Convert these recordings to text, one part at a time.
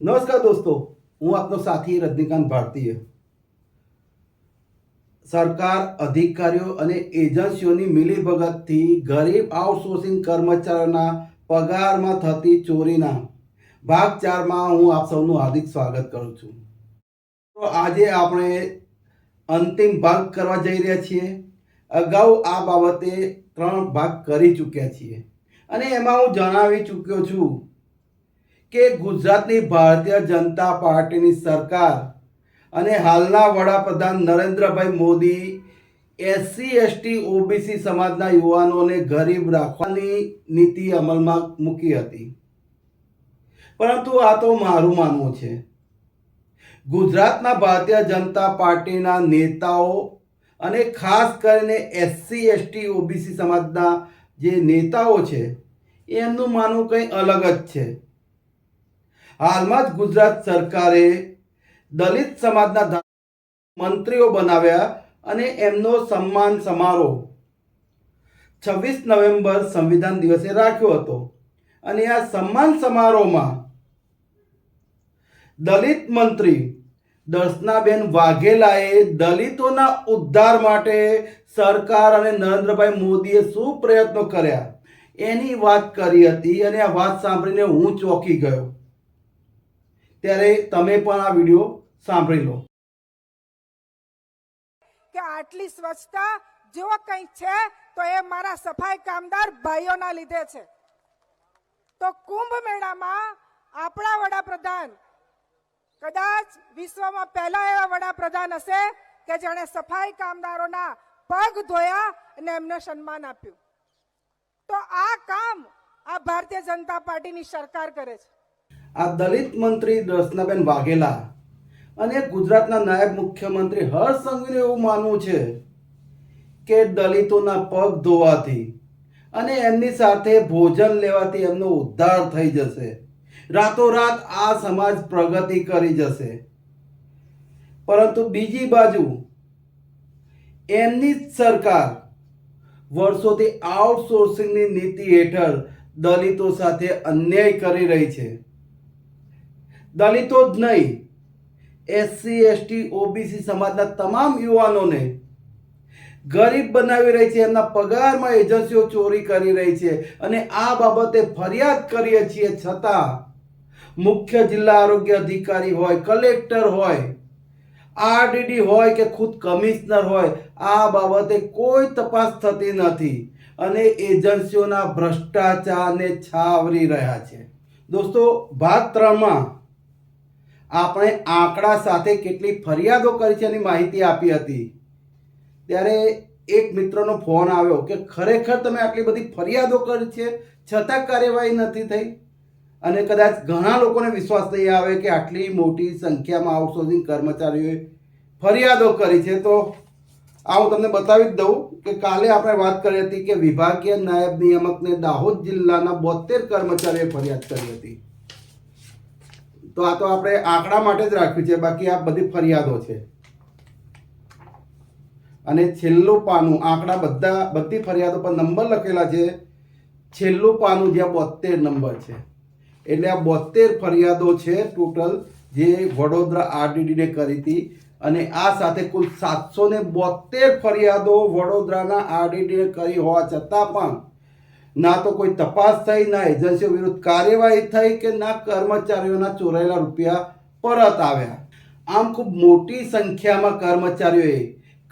નમસ્કાર દોસ્તો હું આપનો સાથી રજનીકાંત ભારતીય સરકાર અધિકારીઓ અને એજન્સીઓની મિલીભગતથી ગરીબ આઉટસોર્સિંગ કર્મચારીઓના પગારમાં થતી ચોરીના ભાગ ચારમાં હું આપ સૌનું હાર્દિક સ્વાગત કરું છું. તો આજે આપણે અંતિમ ભાગ કરવા જઈ રહ્યા છીએ. અગાઉ આ બાબતે ત્રણ ભાગ કરી ચૂક્યા છીએ. અને એમાં હું જણાવી ચૂક્યો છું કે ગુજરાતની ભારતીય જનતા પાર્ટીની સરકાર અને હાલના વડાપ્રધાન Narendrabhai Modi, SC, ST, OBC સમાજના યુવાનોને ગરીબ રાખવાની નીતિ અમલમાં મૂકી હતી. પરંતુ આ તો મારું માનવું છે. ગુજરાતના ભારતીય જનતા પાર્ટીના નેતાઓ અને ખાસ કરીને એસસી, એસટી, ઓબીસી સમાજના જે નેતાઓ છે, એમનું માનવું કંઈ અલગ જ છે. હાલમાં જ ગુજરાત સરકારે દલિત સમાજના મંત્રીઓ બનાવ્યા અને એમનો સન્માન સમારોહ છવ્વીસ નવેમ્બર સંવિધાન દિવસે રાખ્યો હતો. અને આ સન્માન સમારોહમાં દલિત મંત્રી દર્શનાબેન વાઘેલાએ દલિતોના ઉદ્ધાર માટે સરકાર અને નરેન્દ્રભાઈ મોદીએ શું પ્રયત્નો કર્યા એની વાત કરી હતી અને આ વાત સાંભળીને હું ચોંકી ગયો. ત્યારે તમે પણ આ વીડિયો સાંભળી લો. કે આટલી સ્વચ્છતા જો કંઈ છે, તો એ મારા સફાઈ કામદાર ભાઈઓના લીધે છે. તો કુંભ મેળામાં આપણા વડાપ્રધાન, કદાચ વિશ્વમાં પહેલા એવા વડાપ્રધાન હશે કે જેણે સફાઈ કામદારોના પગ ધોયા અને એમને સન્માન આપ્યું. તો આ કામ આ ભારતીય જનતા પાર્ટીની સરકાર કરે છે. આ દલિત મંત્રી દર્શનાબેન વાઘેલા અને ગુજરાતના નાયબ મુખ્યમંત્રી હર્ષ સંઘવીનું એવું માનવું છે કે દલિતોના પગ ધોવાથી અને એમની સાથે ભોજન લેવાથી એમનો ઉદ્ધાર થઈ જશે. રાતોરાત આ સમાજ પ્રગતિ કરી જશે. પરંતુ બીજી બાજુ એમની જ સરકાર વર્ષોથી આઉટસોર્સિંગની નીતિ હેઠળ દલિતો સાથે અન્યાય કરી રહી છે. દલિતો જ નહીં એસસી એસટી ઓબીસી સમાજના તમામ યુવાનોને ગરીબ બનાવી રહી છે, એમના પગારમાં એજન્સીઓ ચોરી કરી રહી છે અને આ બાબતે ફરિયાદ કરીએ છીએ છતાં મુખ્ય જિલ્લા આરોગ્ય અધિકારી હોય, કલેક્ટર હોય, આરડીડી હોય કે ખુદ કમિશનર હોય, આ બાબતે કોઈ તપાસ થતી નથી અને એજન્સીઓના ભ્રષ્ટાચારને છાવરી રહ્યા છે. દોસ્તો, ભાગ ત્રણમાં આપણે આંકડા સાથે કેટલી ફરિયાદો કરી છે એની માહિતી આપી હતી. ત્યારે એક મિત્રનો ફોન આવ્યો કે, ખરેખર તમે આટલી બધી ફરિયાદો કરી છે? છતાં કાર્યવાહી નથી થઈ? અને કદાચ ઘણા લોકોને વિશ્વાસ નહીં આવે કે આટલી મોટી સંખ્યામાં આઉટસોર્સિંગ કર્મચારીઓએ ફરિયાદો કરી છે. તો આ હું તમને બતાવી જ દઉં કે કાલે આપણે વાત કરી હતી કે વિભાગીય નાયબ નિયામકને દાહોદ જિલ્લાના બોતેર કર્મચારીઓએ ફરિયાદ કરી હતી. તો આ તો આપણે આંકડા માટે જ રાખ્યું છે, બાકી આ બધી ફરિયાદો છે. અને છેલ્લું પાનું, આંકડા બધા, બધી ફરિયાદો પર નંબર લખેલા છે. છેલ્લું પાનું જ્યાં બોતેર નંબર છે. એટલે આ બોતેર ફરિયાદો છે ટોટલ જે વડોદરા આરડીડીને કરી હતી. અને આ સાથે કુલ સાતસો ને બોતેર ફરિયાદો વડોદરાના આરડીડીને કરી હોવા છતાં પણ ના તો કોઈ તપાસ થઈ, ના એજન્સીઓ વિરુદ્ધ કાર્યવાહી થઈ કે ના કર્મચારીઓના ચોરાયેલા રૂપિયા પરત આવ્યા. આમ ખૂબ મોટી સંખ્યામાં કર્મચારીઓએ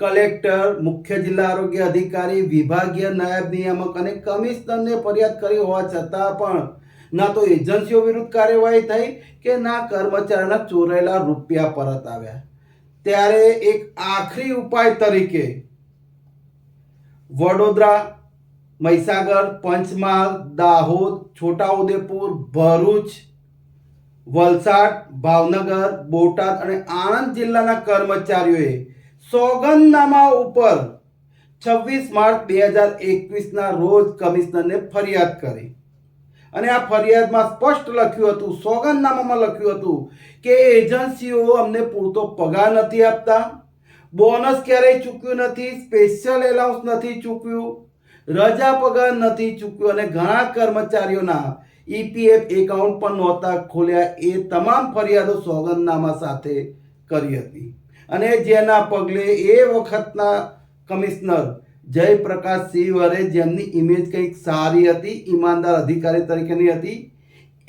કલેક્ટર, મુખ્ય જિલ્લા આરોગ્ય અધિકારી, વિભાગીય નાયબ નિયામક અને કમિશનરને ફરિયાદ કરી હોવા છતાં પણ ના તો એજન્સીઓ વિરુદ્ધ કાર્યવાહી થઈ કે ના કર્મચારીના ચોરાયેલા રૂપિયા પરત આવ્યા. ત્યારે એક આખરી ઉપાય તરીકે વડોદરા મહીસાગર, પંચમહાલ, દાહોદ, છોટાઉદેપુર, ભરૂચ, વલસાડ, ભાવનગર, બોટાદ અને આણંદ જિલ્લાના કર્મચારીઓએ સોગંદનામા ઉપર છવ્વીસ માર્ચ બે હજાર એકવીસના રોજ કમિશનરને ફરિયાદ કરી. અને આ ફરિયાદમાં સ્પષ્ટ લખ્યું હતું, સોગંદનામામાં લખ્યું હતું કે એજન્સીઓ અમને પૂરતો પગાર નથી આપતા, બોનસ ક્યારેય ચૂક્યું નથી, સ્પેશિયલ એલાઉન્સ નથી ચૂક્યું રજા પગાર નથી ચૂક્યો અને ઘણા કર્મચારીઓના ઈપીએફ એકાઉન્ટ પણ નહોતા ખોલ્યા. એ તમામ ફરિયાદો સોગંદનામા સાથે કરી હતી. અને જેના પગલે એ વખતના કમિશનર જયપ્રકાશ સિંહરે જેમની ઇમેજ કંઈક સારી હતી, ઈમાનદાર અધિકારી તરીકેની હતી,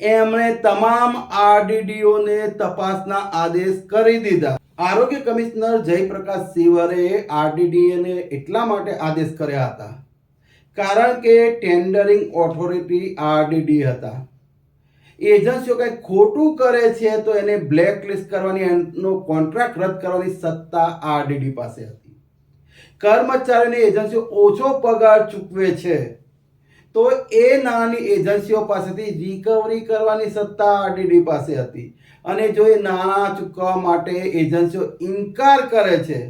એમણે તમામ આરડીડીઓને તપાસના આદેશ કરી દીધા. આરોગ્ય કમિશનર જયપ્રકાશ સિંહરે આરડીડીએને એટલા માટે આદેશ કર્યા હતા કારણ કે ટેન્ડરિંગ ઓથોરિટી આરડીડી હતા. એજન્સીઓ કંઈ ખોટું કરે છે તો એને બ્લેકલિસ્ટ કરવાની એનો કોન્ટ્રાક્ટ રદ કરવાની સત્તા આરડીડી પાસે હતી. કર્મચારીની એજન્સીઓ ઓછો પગાર ચૂકવે છે તો એ નાની એજન્સીઓ પાસેથી રિકવરી કરવાની સત્તા આરડીડી પાસે હતી. અને જો એ નાણાં ચૂકવવા માટે એજન્સીઓ ઇનકાર કરે છે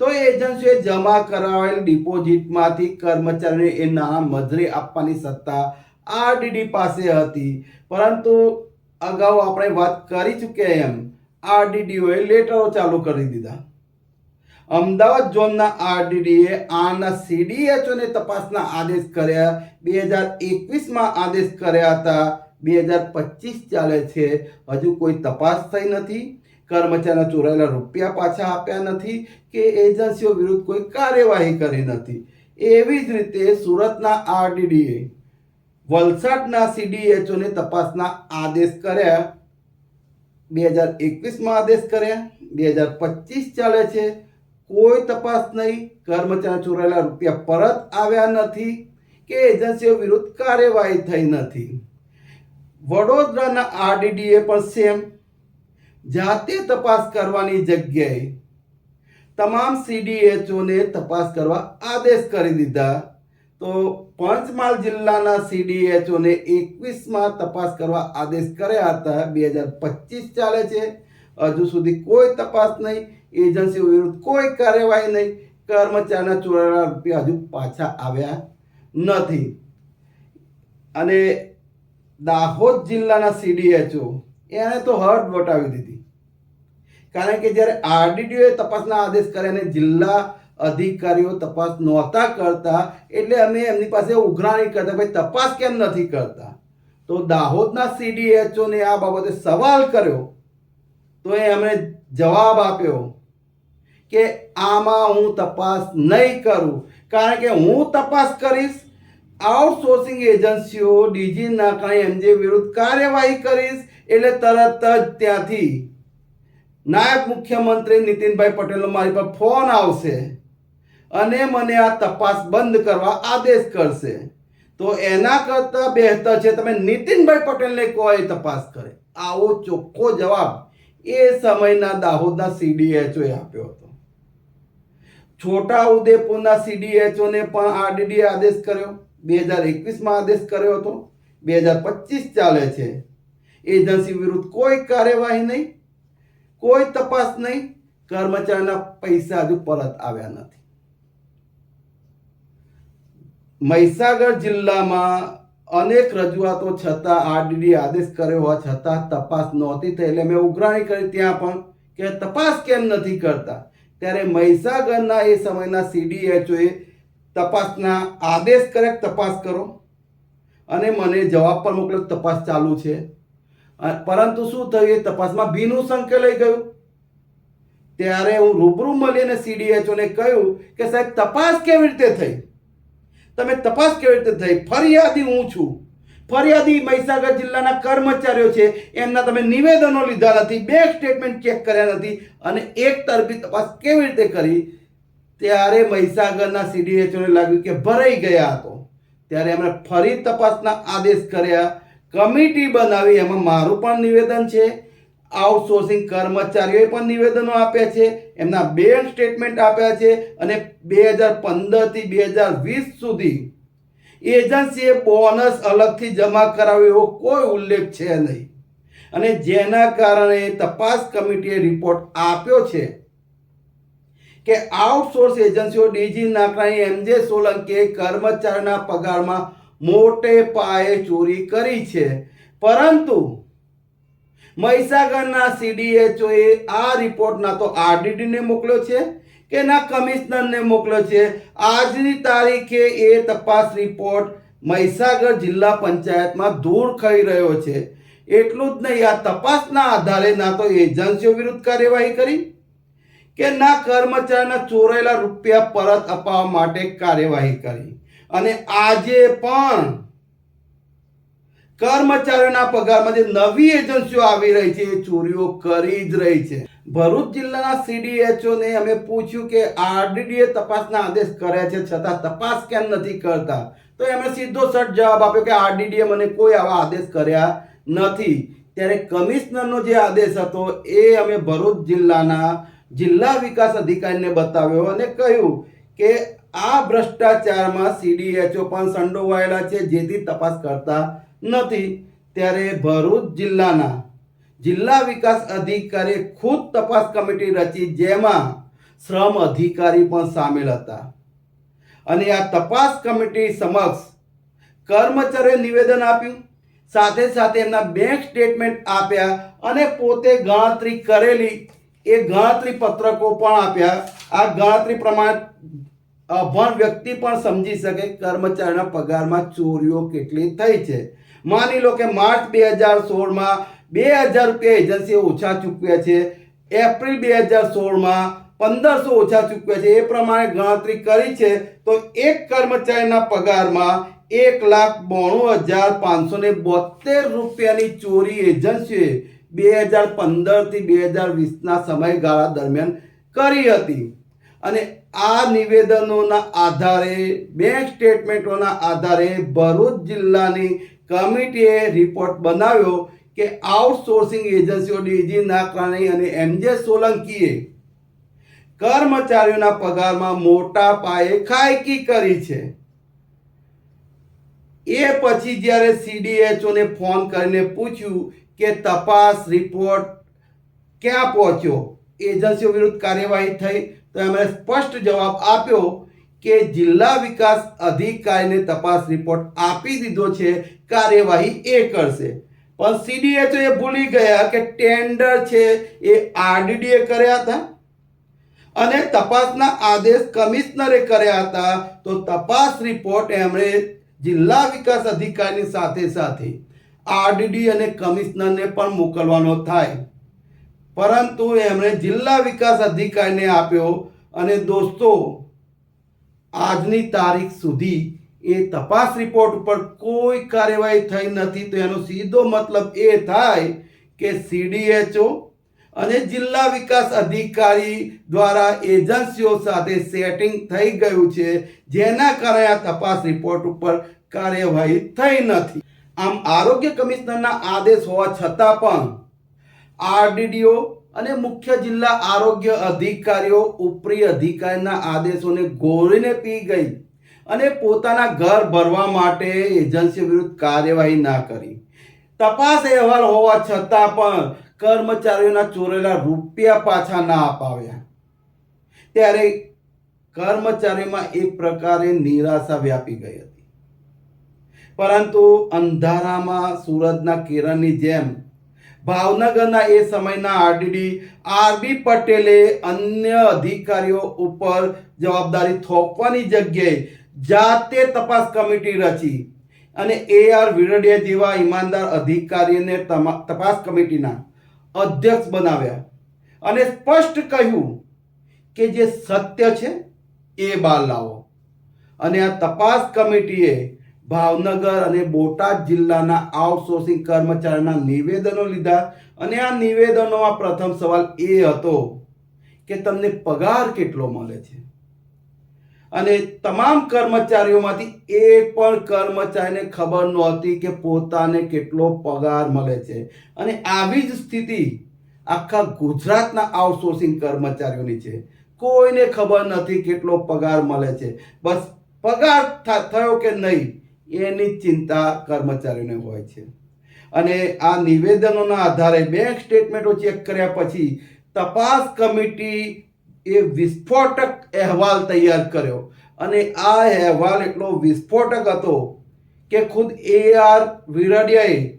તો એ એજન્સીઓએ જમા કરાવેલ ડિપોઝિટમાંથી કર્મચારીને એ નાણાં મજૂરી આપવાની સત્તા આરડીડી પાસે હતી. પરંતુ અગાઉ આપણે વાત કરી ચૂક્યા એમ, આરડીડીઓએ લેટરો ચાલુ કરી દીધા. અમદાવાદ ઝોનના આરડીડીએ આના સીડીએચઓને તપાસના આદેશ કર્યા. બે હજાર એકવીસમાં આદેશ કર્યા હતા. બે હજાર પચીસ ચાલે છે. હજુ કોઈ તપાસ થઈ નથી. કર્મચારીના ચોરાયેલા રૂપિયા પાછા આપ્યા નથી કે એજન્સીઓ વિરુદ્ધ કોઈ કાર્યવાહી કરી નથી. એવી જ રીતે સુરતના આરડીડીએ, વલસાડના સીડીએચઓને તપાસના આદેશ કર્યા. બે હજાર એકવીસમાં આદેશ કર્યા. બે હજાર પચીસ ચાલે છે. કોઈ તપાસ નહીં. કર્મચારી ચોરાયેલા રૂપિયા પરત આવ્યા નથી કે એજન્સીઓ વિરુદ્ધ કાર્યવાહી થઈ નથી. વડોદરાના આરડીડીએ પણ સેમ જાતે તપાસ કરવાની જગ્યાએ તમામ સીડીએચઓને તપાસ કરવા આદેશ કરી દીધા. તો પંચમહાલ જિલ્લાના સીડીએચઓને એકવીસમાં તપાસ કરવા આદેશ કર્યા હતા. બે હજાર પચીસ ચાલે છે. હજુ સુધી કોઈ તપાસ નહીં. એજન્સીઓ વિરુદ્ધ કોઈ કાર્યવાહી નહીં. કર્મચારીના ચોરાયેલા રૂપિયા હજુ પાછા આવ્યા નથી. અને દાહોદ જિલ્લાના સીડીએચઓ એણે તો હર્ટ વટાવી દીધી. કારણ કે જ્યારે આરડીડીઓએ તપાસના આદેશ કર્યા અને જિલ્લા અધિકારીઓ તપાસ નહોતા કરતા, એટલે અમે એમની પાસે ઉઘરાણી કરતા, ભાઈ, તપાસ કેમ નથી કરતા? તો દાહોદના સીડીએચઓને આ બાબતે સવાલ કર્યો. તો એ એમણે જવાબ આપ્યો કે, આમાં હું તપાસ નહીં કરું. કારણ કે હું તપાસ કરીશ, આઉટસોર્સિંગ એજન્સીઓ ડીજી નાકાણી એમજે વિરુદ્ધ કાર્યવાહી કરીશ, એટલે તરત જ ત્યાંથી નાયબ મુખ્યમંત્રી નીતિનભાઈ પટેલનો મારી પર ફોન આવશે અને મને આ તપાસ બંધ કરવા આદેશ કરશે. તો એના કરતાં બહેતર છે, તમે નીતિનભાઈ પટેલને કહો એ તપાસ કરે. આવો ચોખ્ખો જવાબ એ સમયના દાહોદના સીડીએચઓએ આપ્યો હતો. છોટા ઉદેપુરના સીડીએચઓને પણ આરડીડીએ આદેશ કર્યો. બે હજાર એકવીસમાં આદેશ કર્યો હતો. બે હજાર પચીસ ચાલે છે. એજન્સી વિરુદ્ધ કોઈ કાર્યવાહી નહીં. કોઈ તપાસ નહીં, કર્મચારીના પૈસા હજુ પરત આવ્યા નથી. મહીસાગર જિલ્લામાં અનેક રજૂઆતો છતાં આરડીડી આદેશ કર્યો હોવા છતાં તપાસ નહોતી થઈ. એટલે મેં ઉઘરાણી કરી ત્યાં પણ કે તપાસ કેમ નથી કરતા? ત્યારે મહીસાગરના એ સમયના સીડીએચઓએ તપાસના આદેશ કરે તપાસ કરો? અને મને જવાબ પણ મોકલ્યો તપાસ ચાલુ છે. પરંતુ શું થયું? એ તપાસમાં ભીનું સંકેલાઈ ગયું. ત્યારે હું રૂબરૂ મળીને સીડીએચઓને કહ્યું કે, સાહેબ, તપાસ કેવી રીતે થઈ? તમે તપાસ કેવી રીતે થઈ? ફરિયાદી હું છું. ફરિયાદી મહીસાગર જિલ્લાના કર્મચારીઓ છે. એમના તમે નિવેદનો લીધા નથી બેંક સ્ટેટમેન્ટ ચેક કર્યા નથી અને એક તરફી તપાસ કેવી રીતે કરી? ત્યારે મહીસાગરના સીડીએચઓને લાગ્યું કે, ભરાઈ ગયા હતો ત્યારે એમણે ફરી તપાસના આદેશ કર્યા. કમિટી બનાવી, એમાં મારું પણ નિવેદન છે. આઉટસોર્સિંગ કર્મચારીઓએ પણ નિવેદનો આપ્યા છે. એમના બેંક સ્ટેટમેન્ટ આપ્યા છે અને બે હજાર પંદરથી બે હજાર વીસ સુધી એજન્સીએ બોનસ અલગથી જમા કરાવ્યો એવો કોઈ ઉલ્લેખ છે નહીં. અને જેના કારણે તપાસ કમિટીએ રિપોર્ટ આપ્યો છે કે આઉટસોર્સ એજન્સીઓ ડીજી નાકરાણી એમજે સોલંકીએ કર્મચારીના પગારમાં મોટે પાયે ચોરી કરી છે. પરંતુ મહીસાગરના સીડીએચઓએ આ રિપોર્ટ ના તો આરડીડીને મોકલ્યો છે કે ના કમિશનરને મોકલ્યો છે? આજની તારીખે એ તપાસ રિપોર્ટ મહીસાગર જિલ્લા પંચાયતમાં ધૂળ ખાઈ રહ્યો છે. એટલું જ નહીં, આ તપાસના આધારે ના તો એજન્સીઓ વિરુદ્ધ કાર્યવાહી કરી કે ના કર્મચારીના ચોરાયેલા રૂપિયા પરત અપાવવા માટે કાર્યવાહી કરી. અને આજે પણ કર્મચારીઓના પગારમાં જે નવી એજન્સીઓ આવી રહી છે, એ ચોરીઓ કરી જ રહી છે. ભરૂચ જિલ્લાના સીડીએચઓ ને અમે પૂછ્યું કે આરડીડીએ તપાસના આદેશ કર્યા છે, છતાં તપાસ કેમ નથી કરતા? તો એમણે સીધો સટ જવાબ આપ્યો કે આરડીડીએ મને કોઈ આવા આદેશ કર્યા નથી. ત્યારે કમિશનરનો જે આદેશ હતો, એ અમે ભરૂચ જિલ્લાના જિલ્લા વિકાસ અધિકારીને બતાવ્યો અને કહ્યું કે આ ભ્રષ્ટાચારમાં સીડીએચઓ પણ સંડોવાયેલા છે, જેથી તપાસ કરતા નથી. ત્યારે ભરૂચ જિલ્લાના જિલ્લા વિકાસ અધિકારીએ ખુદ તપાસ કમિટી રચી, જેમાં શ્રમ અધિકારી પણ સામેલ હતા. અને આ તપાસ કમિટી સમક્ષ કર્મચારીએ નિવેદન આપ્યું. સાથે સાથે એમના બેંક સ્ટેટમેન્ટ આપ્યા અને પોતે ગણતરી કરેલી એ ગણતરી પત્રકો પણ આપ્યા. આ ગણતરી પ્રમાણે અભણ વ્યક્તિ પણ સમજી શકે કર્મચારીના પગારમાં ચોરીઓ કેટલી થઈ છે. માની લો કે માર્ચ બે હજાર સોળમાં બે હજાર રૂપિયા એજન્સીએ ઓછા ચૂકવ્યા છે. એપ્રિલ બે હજાર સોળમાં પંદરસો ઓછા ચૂકવ્યા છે. એ પ્રમાણે ગણતરી કરી છે તો એક કર્મચારીના પગારમાં એક લાખ બોણું હજાર પાંચસો ને બોતેર રૂપિયાની ચોરી એજન્સીએ બે હજાર પંદરથી બે હજાર વીસના સમયગાળા દરમિયાન કરી હતી. અને આ નિવેદનોના આધારે બેંક સ્ટેટમેન્ટોના આધારે ભરૂચ જિલ્લાની કમિટીએ રિપોર્ટ બનાવ્યો કે આઉટસોર્સિંગ એજન્સીઓ ડીજી નાકરાણી અને એમજે સોલંકીએ કર્મચારીઓના પગારમાં મોટા પાયે ખાયકી કરી છે. એ પછી જ્યારે સીડીએચઓને ફોન કરીને પૂછ્યું કે તપાસ રિપોર્ટ ક્યાં પહોંચ્યો? એજન્સીઓ વિરુદ્ધ કાર્યવાહી થઈ તો એમણે સ્પષ્ટ જવાબ આપ્યો કે જિલ્લા વિકાસ અધિકારીને તપાસ રિપોર્ટ આપી દીધો છે, કાર્યવાહી એ કરશે. પણ સીડીએચઓ એ ભૂલી ગયા કે ટેન્ડર છે એ આરડીડીએ કર્યા હતા. અને તપાસના આદેશ કમિશનરે કર્યા હતા તો તપાસ રિપોર્ટ એમણે જિલ્લા વિકાસ અધિકારીની સાથે સાથે આરડીડી અને કમિશનરને પણ મોકલવાનો થાય. પરંતુ એમણે જિલ્લા વિકાસ અધિકારીને આપ્યો અને દોસ્તો, આજની તારીખ સુધી એ તપાસ રિપોર્ટ ઉપર કોઈ કાર્યવાહી થઈ નથી તો એનો સીધો મતલબ એ થાય કે સીડીએચઓ અને જિલ્લા વિકાસ અધિકારી દ્વારા એજન્સીઓ સાથે સેટિંગ થઈ ગયું છે, જેના કારણે આ તપાસ રિપોર્ટ ઉપર કાર્યવાહી થઈ નથી. આમ આરોગ્ય કમિશનરના આદેશ હોવા છતાં પણ આરડીડીઓ અને મુખ્ય જિલ્લા આરોગ્ય અધિકારીઓ, ઉપરી અધિકારીના આદેશોને ગોળીને પી ગઈ અને પોતાના ઘર ભરવા માટે એજન્સી વિરુદ્ધ કાર્યવાહી ના કરી. તપાસ અહેવાલ હોવા છતાં પણ કર્મચારીઓના ચોરેલા રૂપિયા પાછા ના અપાવ્યા. ત્યારે કર્મચારીમાં એક પ્રકારે નિરાશા વ્યાપી ગઈ હતી. પરંતુ અંધારામાં સુરતના કિરણની જેમ ભાવનગરના એ સમયના આરડીડી આરબી પટેલે અન્ય અધિકારીઓ ઉપર જવાબદારી થોપવાની જગ્યાએ જાતે તપાસ કમિટી રચી અને એ આર વિરડિયા જેવા ઈમાનદાર અધિકારીને તપાસ કમિટીના અધ્યક્ષ બનાવ્યા. અને સ્પષ્ટ કહ્યું કે જે સત્ય છે એ બહાર લાવો. અને આ તપાસ કમિટીએ ભાવનગર અને બોટાદ જિલ્લાના આઉટસોર્સિંગ કર્મચારીના નિવેદનો લીધા અને આ નિવેદનોમાં પ્રથમ સવાલ એ હતો કે તમને પગાર કેટલો મળે છે? અને તમામ કર્મચારીઓમાંથી એક પણ કર્મચારીને ખબર નહોતી કે પોતાને કેટલો પગાર મળે છે. અને આવી જ સ્થિતિ આખા ગુજરાતના આઉટસોર્સિંગ કર્મચારીઓની છે. કોઈને ખબર નથી કેટલો પગાર મળે છે. બસ પગાર થયો કે નહીં? એની ચિંતા કર્મચારીઓને હોય છે. અને આ નિવેદનોના આધારે બેંક સ્ટેટમેન્ટો ચેક કર્યા પછી તપાસ કમિટી એ વિસ્ફોટક અહેવાલ તૈયાર કર્યો. અને આ અહેવાલ એટલો વિસ્ફોટક હતો કે ખુદ એ આર વિરડિયાએ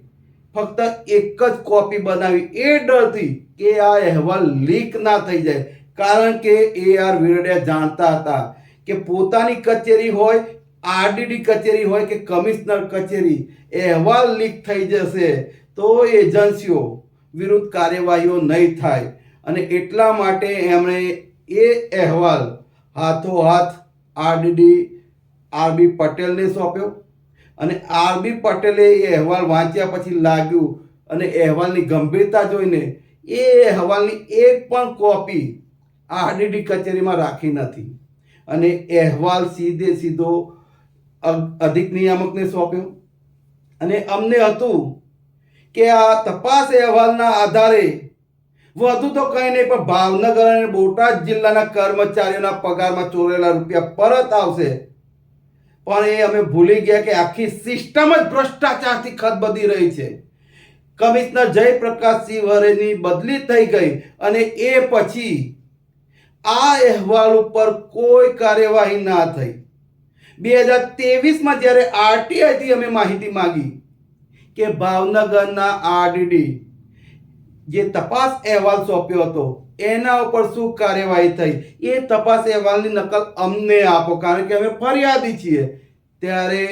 ફક્ત એક જ કોપી બનાવી. એ ડરથી કે આ અહેવાલ લીક ના થઈ જાય. કારણ કે એ આર વિરડિયા જાણતા હતા કે પોતાની કચેરી હોય આરડીડી કચેરી હોય કે કમિશનર કચેરી અહેવાલ લીક થઈ જશે તો એજન્સીઓ વિરુદ્ધ કાર્યવાહીઓ નહીં થાય. અને એટલા માટે એમણે એ અહેવાલ હાથોહાથ આરડીડી, આરબી પટેલને સોંપ્યો. અને આરબી પટેલે એ અહેવાલ વાંચ્યા પછી લાગ્યું અને અહેવાલની ગંભીરતા જોઈને એ અહેવાલની એક પણ કોપી આરડીડી કચેરીમાં રાખી નથી. અને અહેવાલ સીધે સીધો અધિક નિયામકને સોંપ્યો. અને અમને હતું કે આ તપાસ અહેવાલના આધારે વધુ તો કંઈ નહીં, પણ ભાવનગર અને બોટાદ જિલ્લાના કર્મચારીઓના પગારમાં ચોરેલા રૂપિયા પરત આવશે. પણ એ અમે ભૂલી ગયા કે આખી સિસ્ટમ જ ભ્રષ્ટાચારથી ખતબદી રહી છે. કમિશનર જયપ્રકાશસિંહ વરેની બદલી થઈ ગઈ અને એ પછી આ અહેવાલ ઉપર કોઈ કાર્યવાહી ના થઈ. બે હજાર ત્રેવીસમાં જ્યારે આરટીઆઈથી અમે માહિતી માંગી કે ભાવનગરના આરડીડી જે તપાસ અહેવાલ સોંપ્યો હતો, એના ઉપર શું કાર્યવાહી થઈ? એ તપાસ અહેવાલની નકલ અમને આપો, કારણ કે અમે ફરિયાદી છીએ. ત્યારે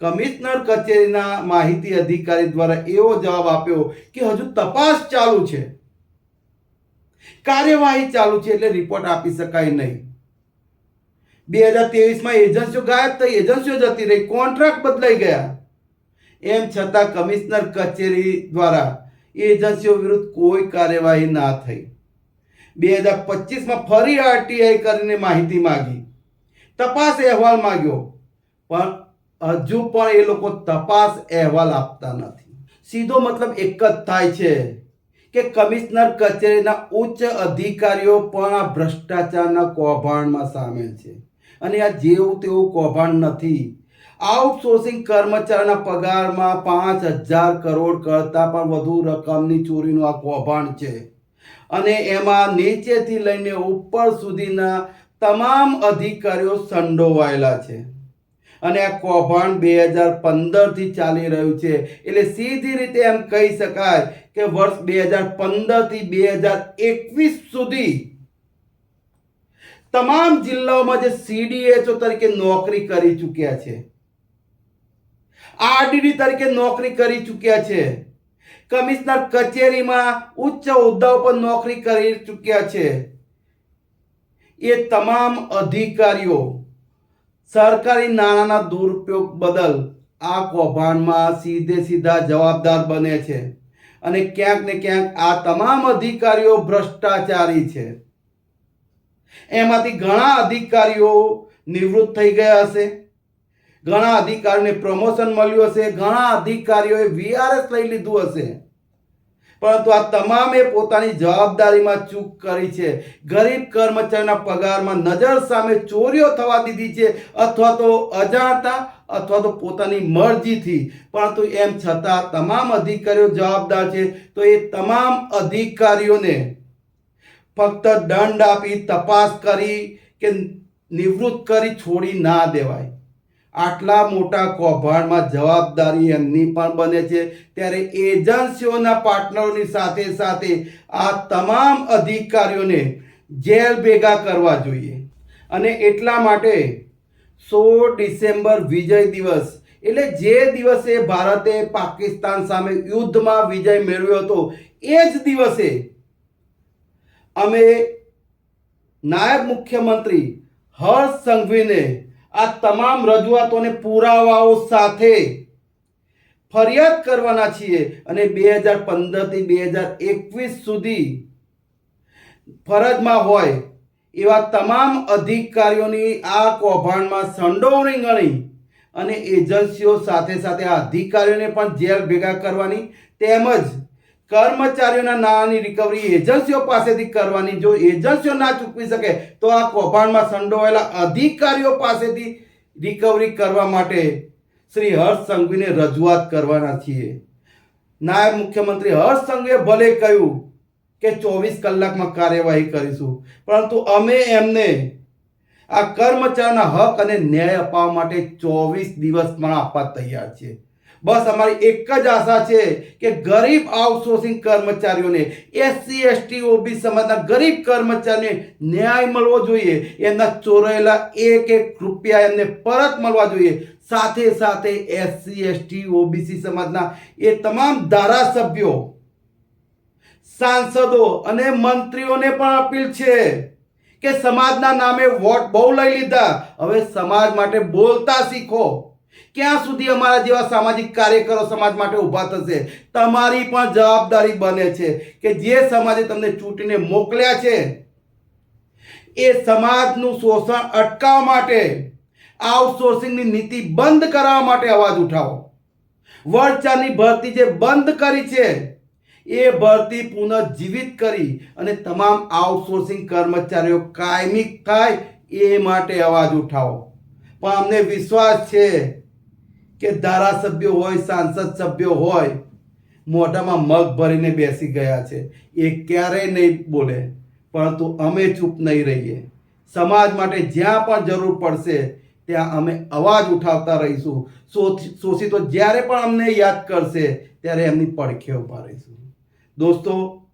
કમિશનર કચેરીના માહિતી અધિકારી દ્વારા એવો જવાબ આપ્યો કે હજુ તપાસ ચાલુ છે. કાર્યવાહી ચાલુ છે એટલે રિપોર્ટ આપી શકાય નહીં. બે હજાર ત્રેવીસમાં એજન્સીઓ ગાયબ થઈ એજન્સીઓ જતી રહી કોન્ટ્રાક્ટ બદલાઈ ગયા. એમ છતાં કમિશનર કચેરી દ્વારા એજન્સીઓ વિરુદ્ધ કોઈ કાર્યવાહી ના થઈ. બે હજાર પચીસમાં ફરી આરટીઆઈ કરીને માહિતી માગી. તપાસ અહેવાલ માંગ્યો, પણ હજુ પણ એ લોકો તપાસ અહેવાલ આપતા નથી. સીધો મતલબ એક જ થાય છે કે કમિશનર કચેરીના ઉચ્ચ અધિકારીઓ પણ આ ભ્રષ્ટાચારના કૌભાંડમાં સામેલ છે. અને આ જેવું તેવું કૌભાંડ નથી. આઉટસોર્સિંગ કર્મચારીના પગારમાં પાંચ હજાર કરોડ કરતાં પણ વધુ રકમની ચોરીનું આ કૌભાંડ છે. અને એમાં નીચેથી લઈને ઉપર સુધીના તમામ અધિકારીઓ સંડોવાયેલા છે. અને આ કૌભાંડ બે હજાર પંદરથી ચાલી રહ્યું છે. એટલે સીધી રીતે એમ કહી શકાય કે વર્ષ બે હજાર પંદરથી બે હજાર એકવીસ સુધી તમામ જિલ્લાઓમાં જે સીડીએચઓ તરીકે નોકરી કરી ચૂક્યા છે. આરડીડી તરીકે નોકરી કરી ચૂક્યા છે. કમિશનર કચેરીમાં ઉચ્ચ હોદ્દા પર નોકરી કરી ચૂક્યા છે. એ તમામ અધિકારીઓ સરકારી નાણાંના દુરુપયોગ બદલ આ કૌભાંડમાં સીધે સીધા જવાબદાર બને છે. અને ક્યાંક ને ક્યાંક આ તમામ અધિકારીઓ ભ્રષ્ટાચારી છે. એમાંથી ઘણા અધિકારીઓ નિવૃત્ત થઈ ગયા હશે. ઘણા અધિકારીને પ્રમોશન મળ્યું હશે. ઘણા અધિકારીઓએ વીઆરએસ લઈ લીધું હશે. પરંતુ આ તમામે પોતાની જવાબદારીમાં ચૂક કરી છે. ગરીબ કર્મચારીના પગારમાં નજર સામે ચોરીઓ થવા દીધી છે અથવા તો અજાણતા અથવા તો પોતાની મરજીથી. પરંતુ એમ છતાં તમામ અધિકારીઓ જવાબદાર છે. તો એ તમામ અધિકારીઓને ફક્ત દંડ આપી તપાસ કરી કે નિવૃત્ત કરી છોડી ના દેવાય. આટલા મોટા કૌભાંડમાં જવાબદારી એમની પણ બને છે. ત્યારે એજન્સીઓના પાર્ટનરોની સાથે સાથે આ તમામ અધિકારીઓને જેલ ભેગા કરવા જોઈએ. અને એટલા માટે સોળ ડિસેમ્બર વિજય દિવસ, એટલે જે દિવસે ભારતે પાકિસ્તાન સામે યુદ્ધમાં વિજય મેળવ્યો હતો, એ જ દિવસે અમે નાયબ મુખ્યમંત્રી હર્ષ સંઘવીને આ તમામ રજૂઆતોને પુરાવાઓ સાથે ફરિયાદ કરવાના છીએ અને બે હજાર પંદરથી બે હજાર એકવીસ સુધી ફરજમાં હોય એવા તમામ અધિકારીઓની આ કૌભાંડમાં સંડોવણી ગણી અને એજન્સીઓ સાથે સાથે આ અધિકારીઓને પણ જેલ ભેગા કરવાની તેમજ કર્મચારીઓના નાણાંની રિકવરી એજન્સીઓ પાસેથી કરવાની. જો એજન્સીઓ ના ચૂકવી શકે, તો આ કૌભાંડમાં સંડોવાયેલા અધિકારીઓ પાસેથી રિકવરી કરવા માટે શ્રી હર્ષ સંઘવીને રજૂઆત કરવાના છીએ. નાયબ મુખ્યમંત્રી હર્ષ સંઘવીએ ભલે કહ્યું કે ચોવીસ કલાકમાં કાર્યવાહી કરીશું, પરંતુ અમે એમને આ કર્મચારીના હક અને ન્યાય અપાવવા માટે ચોવીસ દિવસ પણ આપવા તૈયાર છીએ. બસ અમારી એક જ આશા છે કે ગરીબ આઉટસોર્સિંગ કર્મચારીઓને એસસી એસટી ઓબી સમાજના ગરીબ કર્મચારીને ન્યાય મળવો જોઈએ. એમના ચોરાયેલા એક એક રૂપિયા એમને પરત મળવા જોઈએ. સાથે સાથે એસસી એસટી ઓબીસી સમાજના એ તમામ ધારાસભ્યો, સાંસદો અને મંત્રીઓને પણ અપીલ છે કે સમાજના નામે વોટ બહુ લઈ લીધા. હવે સમાજ માટે બોલતા શીખો. ક્યાં સુધી અમારા જેવા સામાજિક કાર્યકરો સમાજ માટે ઊભા થશે? તમારી પણ જવાબદારી બને છે કે જે સમાજે તમને ચૂંટીને મોકલ્યા છે, એ સમાજનું શોષણ અટકાવવા માટે આઉટસોર્સિંગની નીતિ બંધ કરાવવા માટે અવાજ ઉઠાવો. વરચાની ભરતી જે બંધ કરી છે, એ ભરતી પુનઃજીવિત કરી અને તમામ આઉટસોર્સિંગ કર્મચારીઓ કાયમી થાય એ માટે અવાજ ઉઠાવો. પણ અમને વિશ્વાસ છે કે ધારાસભ્યો હોય, સાંસદ સભ્યો હોય, મોઢામાં મગ ભરીને બેસી ગયા છે. એ ક્યારેય નહીં બોલે, પરંતુ અમે ચૂપ નહીં રહીએ. સમાજ માટે જ્યાં પણ જરૂર પડશે, ત્યાં અમે અવાજ ઉઠાવતા રહીશું. શોષ- શોષિતો જ્યારે પણ અમને યાદ કરશે, ત્યારે એમની પડખે ઊભા રહીશું. દોસ્તો,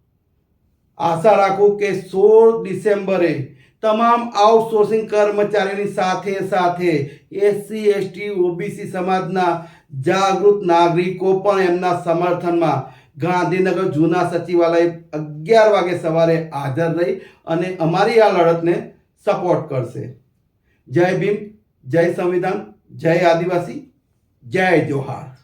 આશા રાખું કે સોળ ડિસેમ્બરે તમામ આઉટસોર્સિંગ કર્મચારીઓની સાથે સાથે એસસી એસટી ઓબીસી સમાજના જાગૃત નાગરિકો પણ એમના સમર્થનમાં ગાંધીનગર જૂના સચિવાલય અગિયાર વાગે સવારે હાજર રહી અને અમારી આ લડતને સપોર્ટ કરશે. જય ભીમ, જય સંવિધાન, જય આદિવાસી, જય જોહાર.